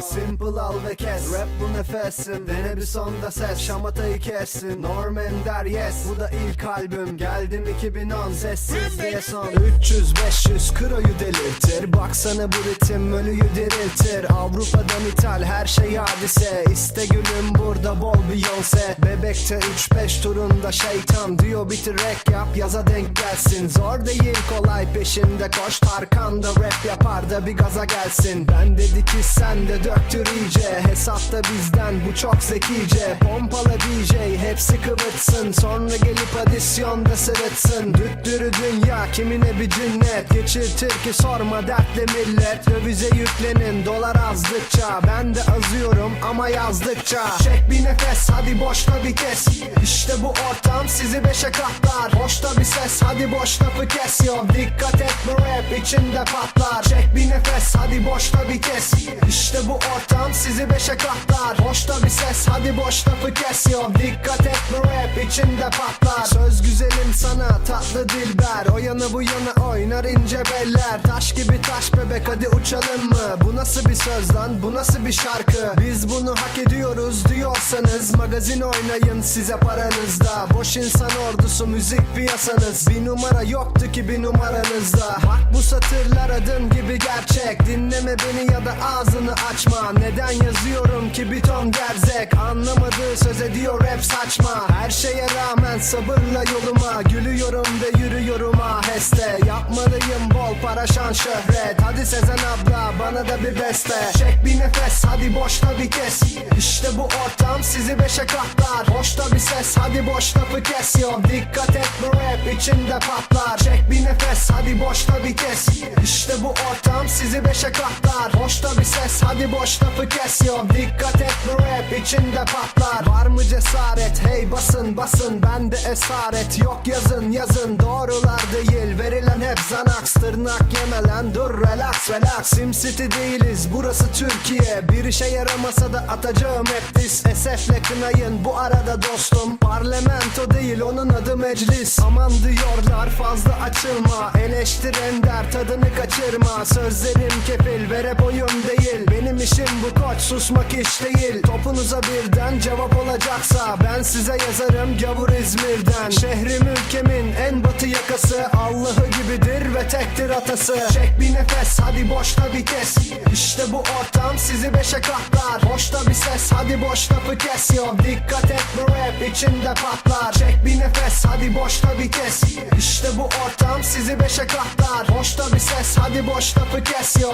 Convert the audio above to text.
Simple al ve kes. Rap bu nefesin Dene bir sonda ses. Şamatayı kessin Norm Ender yes. Bu da ilk albüm Geldim 2010 Sessiz diye son. 300-500 kroyu delirtir. Baksana bu ritim ölüyü diriltir. Avrupa'dan ithal her şey hadise. İste gülüm burada bol Beyoncé. Bebekte 3-5 turunda şeytan. Diyor bitir rap yap yaza denk gelsin. Zor değil kolay peşinde koş. Tarkan da rap yapar da bir gaza gelsin. Ben dedi ki sen de döktür Hesapta bizden bu çok zekice. Pompala DJ hepsi kıvıtsın Sonra gelip adisyonda sırıtsın. Düttürü dünya kimine bir cinnet? Geçirtir ki sorma dertli millet. Dövize yüklenin dolar azdıkça. Ben de azıyorum ama yazdıkça. Çek bir nefes hadi boşta bir kes. İşte bu ortam sizi beşe katlar. Boşta bir ses hadi boş lafı kes. Yo Dikkat et bu rap içinde patlar. Çek bir nefes hadi boşta bir kes. İşte bu ortam sizi beşe katlar Boşta bir ses hadi boş lafı kes yo Dikkat et bu rap içinde patlar. Söz güzelim sana tatlı dilber. O yana bu yana oynar ince beller. Taş gibi taş bebek hadi uçalım mı? Bu nasıl bir söz lan? Bu nasıl bir şarkı? Biz bunu hak ediyoruz diyorsanız Magazin oynayın size paranızda. Boş insan ordusu müzik piyasanız. Bir numara yoktu ki bir numaranızda Dinleme beni ya da ağzını açma. Neden yazıyorum ki bir ton gerzek? Anlamadığı söz ediyor rap saçma. Her şeye rağmen sabırla yoluma. Gülüyorum ve yürüyorum aheste. Yapmalıyım bol para şan şöhret. Hadi Sezen abla bana da bir beste Çek bir nefes hadi boşta bir kes. İşte bu ortam sizi beşe katlar. Boşta bir ses hadi boş lafı kes. Yo Dikkat et bu rap içinde patlar. Çek bir nefes hadi boşta bir kes. İşte bu ortam sizi hadi boş lafı kes yo Dikkat et bu rap içinde patlar. Var mı cesaret? Hey basın basın. Bende esaret yok. Yazın yazın. Doğrular değil. Verilen hep zanaks. Tırnak yemelen dur relax relax. Sim City değiliz. Burası Türkiye. Bir işe yaramasa da atacağım hep diss Esefle kınayın. Bu arada dostum Parlamento değil. Onun adı meclis. Aman diyorlar fazla açılma. Eleştir ender tadını kaçırma. Sözlerim kefil ve rap oyun değil Benim bu koç susmak iş değil. Topunuza birden cevap olacaksa Ben size yazarım gavur İzmir'den. Şehrim ülkemin en batı yakası Allah'ı gibidir ve tektir atası. Çek bir nefes hadi boşta bir kes. İşte bu ortam sizi beşe katlar. Boşta bir ses hadi boş lafı kes. Yo Dikkat et bu rap içinde patlar. Çek bir nefes hadi boşta bir kes. İşte bu ortam sizi beşe katlar. Boşta bir ses hadi boş lafı kes. Yo